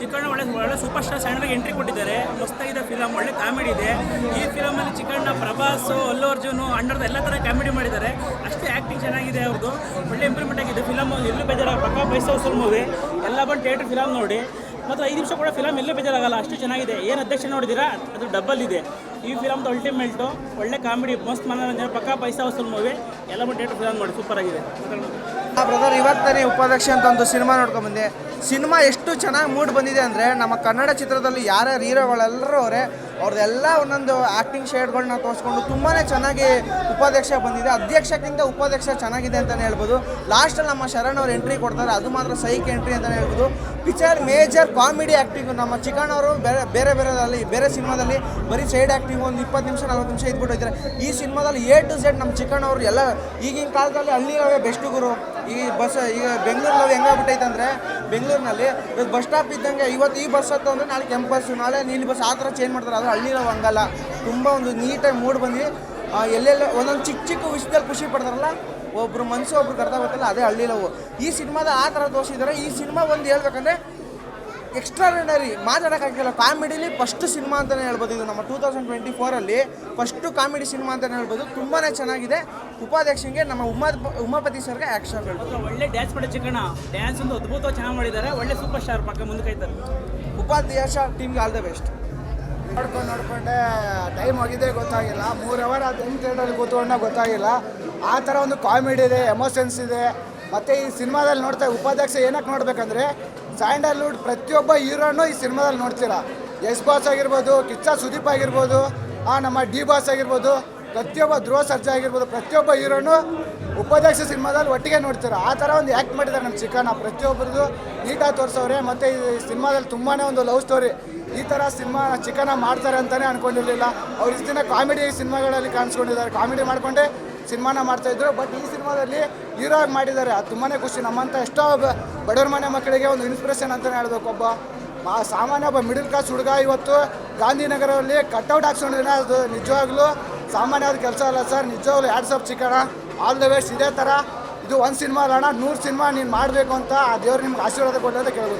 ಚಿಕ್ಕಣ್ಣ ಒಳ್ಳೆ ಒಳ್ಳೆ super star ಸಣ್ಣಗೆ ಎಂಟ್ರಿ ಕೊಟ್ಟಿದ್ದಾರೆ. ಮಸ್ತಾಗಿದೆ ಫಿಲಮ್ ಒಳ್ಳೆ ಕಾಮಿಡಿ ಇದೆ. ಈ ಫಿಲಮಲ್ಲಿ ಚಿಕ್ಕಣ್ಣ, ಪ್ರಭಾಸ್, ಅಲ್ಲು ಅರ್ಜುನ್ ಅಣ್ಣರ್ದು ಎಲ್ಲ ಥರ ಕಾಮಿಡಿ ಮಾಡಿದ್ದಾರೆ. ಅಷ್ಟೇ ಆ್ಯಕ್ಟಿಂಗ್ ಚೆನ್ನಾಗಿದೆ ಅವ್ರದ್ದು ಒಳ್ಳೆ ಇಂಪ್ರೂವ್ಮೆಂಟ್ ಆಗಿದೆ. ಫಿಲಮ್ ಎಲ್ಲೂ ಬೇಜಾರ ಪಕ್ಕ ಪೈಸಾ ಮೂವಿ ಎಲ್ಲ ಬಂದು ಥಿಯೇಟ್ರ್ ಫಿಲಮ್ ನೋಡಿ. ಮತ್ತು ಐದು ನಿಮಿಷ ಕೂಡ ಫಿಲಮ್ ಎಲ್ಲೂ ಬೇಜಾರಾಗಲ್ಲ. ಅಷ್ಟು ಚೆನ್ನಾಗಿದೆ. ಏನು ಅಧ್ಯಕ್ಷ ನೋಡಿದ್ದೀರಾ ಅದು ಡಬಲ್ ಇದೆ. ಈ ಫಿಲಮ್ದು ಅಲ್ಟಿಮೇಟು ಒಳ್ಳೆ ಕಾಮಿಡಿ ಮಸ್ತ್ ಮನೋರಂಜನೆ, ಪಕ್ಕ ಪೈಸಾ ವಸೂಲ್ ಮೂವಿ ಎಲ್ಲ ಡೇಟ್ ಫಿಲಮ್ ನೋಡಿ ಸೂಪರ್ ಆಗಿದೆ. ಬ್ರದರ್ ಇವತ್ತನೇ ಉಪಾಧ್ಯಕ್ಷ ಅಂತ ಒಂದು ಸಿನಿಮಾ ನೋಡ್ಕೊಂಡ್ಬಂದೆ ಸಿನಿಮಾ ಎಷ್ಟು ಚೆನ್ನಾಗಿ ಮೂಡ್ ಬಂದಿದೆ ಅಂದರೆ, ನಮ್ಮ ಕನ್ನಡ ಚಿತ್ರದಲ್ಲಿ ಯಾರ್ಯಾರು ಹೀರೋಗಳೆಲ್ಲರೂ ಅವರೇ ಅವ್ರದ್ದೆಲ್ಲ ಒಂದೊಂದು ಆ್ಯಕ್ಟಿಂಗ್ ಶೇಡ್ಗಳನ್ನ ತೋರಿಸ್ಕೊಂಡು ತುಂಬಾ ಚೆನ್ನಾಗಿ ಉಪಾಧ್ಯಕ್ಷ ಬಂದಿದೆ. ಅಧ್ಯಕ್ಷಕ್ಕಿಂತ ಉಪಾಧ್ಯಕ್ಷ ಚೆನ್ನಾಗಿದೆ ಅಂತಲೇ ಹೇಳ್ಬೋದು. ಲಾಸ್ಟಲ್ಲಿ ನಮ್ಮ ಶರಣ್ ಅವರು ಎಂಟ್ರಿ ಕೊಡ್ತಾರೆ. ಅದು ಮಾತ್ರ ಸೈಕ್ ಎಂಟ್ರಿ ಅಂತಲೇ ಹೇಳ್ಬೋದು. ಪಿಚರ್ ಮೇಜರ್ ಕಾಮಿಡಿ ಆ್ಯಕ್ಟಿಂಗು ನಮ್ಮ ಚಿಕನ್ ಅವರು ಬೇರೆ ಬೇರೆ ಬೇರೆದಲ್ಲಿ, ಬೇರೆ ಸಿನಿಮಾದಲ್ಲಿ ಬರೀ ಸೈಡ್ ಆ್ಯಕ್ಟಿಂಗ್ ಒಂದು ಇಪ್ಪತ್ತು ನಿಮಿಷ, ನಲ್ವತ್ತು ನಿಮಿಷ ಇದ್ಬಿಟ್ಟು ಹೋಗ್ತಾರೆ ಈ ಸಿನಿಮಾದಲ್ಲಿ ಎ ಟು ಝೆಡ್ ನಮ್ಮ ಚಿಕನ್ ಅವರು ಎಲ್ಲ ಈಗಿನ ಕಾಲದಲ್ಲಿ ಹಳ್ಳಿಗಳೇ ಬೆಸ್ಟ್ ಗುರು. ಈ ಬಸ್, ಈಗ ಬೆಂಗಳೂರಲ್ಲಿ ಹೆಂಗಾಗ್ಬಿಟ್ಟೈತೆ ಅಂದರೆ ಬೆಂಗಳೂರಿನಲ್ಲಿ. ಇವತ್ತು ಬಸ್ ಸ್ಟಾಪ್ ಇದ್ದಂಗೆ ಇವತ್ತು ಈ ಬಸ್ ಹತ್ತು ಅಂದರೆ ನಾಳೆ ಕೆಂಪು ಬಸ್, ನಾಳೆ ನೀಲಿ ಬಸ್, ಆ ಥರ ಚೇಂಜ್ ಮಾಡ್ತಾರೆ. ಅದು ಹಳ್ಳಿలో ಹಂಗಲ್ಲ. ತುಂಬ ಒಂದು ನೀಟಾಗಿ ಮೂಡ್ ಬಂದು ಎಲ್ಲೆಲ್ಲ ಒಂದೊಂದು ಚಿಕ್ಕ ಚಿಕ್ಕ ವಿಷಯದಲ್ಲಿ ಖುಷಿ ಪಡ್ತಾರಲ್ಲ ಒಬ್ಬರು ಮನಸ್ಸು ಒಬ್ರು ಕರ್ತಾ ಗೊತ್ತಲ್ಲ, ಅದೇ ಹಳ್ಳಿಲವು. ಈ ಸಿನಿಮಾದ ಆ ಥರ ತೋರಿಸಿದ್ದಾರೆ ಈ ಸಿನಿಮಾ ಒಂದು ಹೇಳ್ಬೇಕಂದ್ರೆ ಎಕ್ಸ್ಟ್ರಾರ್ಡಿನರಿ ಮಾತಾಡೋಕ್ಕಾಗಿಲ್ಲ ಕಾಮಿಡಿಲಿ ಫಸ್ಟ್ ಸಿನಿಮಾ ಅಂತಲೇ ಹೇಳ್ಬೋದು. ಇದು ನಮ್ಮ ಟೂ ತೌಸಂಡ್ ಟ್ವೆಂಟಿ ಫೋರಲ್ಲಿ ಫಸ್ಟು ಕಾಮಿಡಿ ಸಿನಿಮಾ ಅಂತಲೇ ಹೇಳ್ಬೋದು. ತುಂಬಾ ಚೆನ್ನಾಗಿದೆ. ಉಪಾಧ್ಯಕ್ಷಂಗೆ ನಮ್ಮ ಉಮಾ ಉಮಾಪತಿ ಸರ್ಗೆ ಆ್ಯಕ್ಷನ್ ಹೇಳ್ಬೋದು ಒಳ್ಳೆ ಡ್ಯಾನ್ಸ್ ಮಾಡಿ ಚಿಕ್ಕಣ್ಣ. ಡ್ಯಾನ್ಸ್ ಒಂದು ಅದ್ಭುತವಾಗಿ ಚೆನ್ನಾಗಿ ಮಾಡಿದ್ದಾರೆ. ಒಳ್ಳೆ ಸೂಪರ್ ಸ್ಟಾರ್ ಪಕ್ಕ ಮುಂದೆ ಕೈತಾರೆ ಉಪಾಧ್ಯಕ್ಷ ಟೀಮ್ಗೆ ಆಲ್ ದ ಬೆಸ್ಟ್ ನೋಡ್ಕೊಂಡು ನೋಡ್ಕೊಂಡೆ ಟೈಮ್ ಹೋಗಿದ್ದೇ ಗೊತ್ತಾಗಿಲ್ಲ. ಮೂರು ಅವರ್ ಅದು ಹೆಂಗೆ ಥಿಯೇಟ್ರಲ್ಲಿ ಕೂತ್ಕೊಂಡ ಗೊತ್ತಾಗಿಲ್ಲ. ಆ ಥರ ಒಂದು ಕಾಮಿಡಿ ಇದೆ ಎಮೋಷನ್ಸ್ ಇದೆ. ಮತ್ತು ಈ ಸಿನಿಮಾದಲ್ಲಿ ನೋಡ್ತಾ ಉಪಾಧ್ಯಕ್ಷ ಏನಕ್ಕೆ ನೋಡಬೇಕಂದ್ರೆ ಸ್ಯಾಂಡಲ್ವುಡ್ ಪ್ರತಿಯೊಬ್ಬ ಹೀರೋನು ಈ ಸಿನಿಮಾದಲ್ಲಿ ನೋಡ್ತೀರಾ. ಯಶ್ ಬಾಸ್ ಆಗಿರ್ಬೋದು, ಕಿಚ್ಚ ಸುದೀಪ್ ಆಗಿರ್ಬೋದು, ಆ ನಮ್ಮ ಡಿ ಬಾಸ್ ಆಗಿರ್ಬೋದು, ಪ್ರತಿಯೊಬ್ಬ ಧ್ರುವ ಸರ್ಜಾ ಆಗಿರ್ಬೋದು, ಪ್ರತಿಯೊಬ್ಬ ಹೀರೋನು ಉಪಾಧ್ಯಕ್ಷ ಸಿನಿಮಾದಲ್ಲಿ ಒಟ್ಟಿಗೆ ನೋಡ್ತೀರ. ಆ ಥರ ಒಂದು ಆ್ಯಕ್ಟ್ ಮಾಡಿದ್ದಾರೆ ನಮ್ಮ ಚಿಕನ ಪ್ರತಿಯೊಬ್ಬರದು ನೀಟಾಗಿ ತೋರಿಸೋರೆ ಮತ್ತು ಈ ಸಿನಿಮಾದಲ್ಲಿ ತುಂಬಾ ಒಂದು ಲವ್ ಸ್ಟೋರಿ ಈ ಥರ ಸಿನಿಮಾ ಚಿಕನ ಮಾಡ್ತಾರೆ ಅಂತಲೇ ಅನ್ಕೊಂಡಿರಲಿಲ್ಲ. ಅವ್ರು ಇಷ್ಟು ದಿನ ಕಾಮಿಡಿ ಸಿನಿಮಾಗಳಲ್ಲಿ ಕಾಣಿಸ್ಕೊಂಡಿದ್ದಾರೆ. ಕಾಮಿಡಿ ಮಾಡಿಕೊಂಡೇ ಸಿನಿಮಾನ ಮಾಡ್ತಾಯಿದ್ರು ಬಟ್ ಈ ಸಿನಿಮಾದಲ್ಲಿ ಹೀರೋ ಆಗಿ ಮಾಡಿದ್ದಾರೆ. ಅದು ತುಂಬಾ ಖುಷಿ. ನಮ್ಮಂತ ಎಷ್ಟೋ ಬಡವರ ಮನೆ ಮಕ್ಕಳಿಗೆ ಒಂದು ಇನ್ಸ್ಪಿರೇಷನ್ ಅಂತಲೇ ಹೇಳ್ಬೇಕು. ಒಬ್ಬ ಮಾ, ಸಾಮಾನ್ಯ ಒಬ್ಬ ಮಿಡಲ್ ಕ್ಲಾಸ್ ಹುಡುಗ ಇವತ್ತು ಗಾಂಧಿನಗರದಲ್ಲಿ ಕಟ್ಔಟ್ ಹಾಕ್ಸ್ಕೊಂಡಿದ್ರೆ ಅದು ನಿಜವಾಗ್ಲೂ ಸಾಮಾನ್ಯವಾದ ಕೆಲಸ ಅಲ್ಲ ಸರ್. ನಿಜವಾಗ್ಲೂ ಸಬ್ ಚಿಕ್ಕಣ ಆಲ್ ದ ವೇಸ್ಟ್ ಇದೇ ಥರ ಇದು ಒಂದು ಸಿನಿಮಾ ಅಲ್ಲ ಅಣ್ಣ. ನೂರು ಸಿನಿಮಾ ನೀನು ಮಾಡಬೇಕು ಅಂತ ಆ ದೇವ್ರು ನಿಮ್ಗೆ ಆಶೀರ್ವಾದ ಕೊಡೋದು ಕೇಳ್ಬೋದು.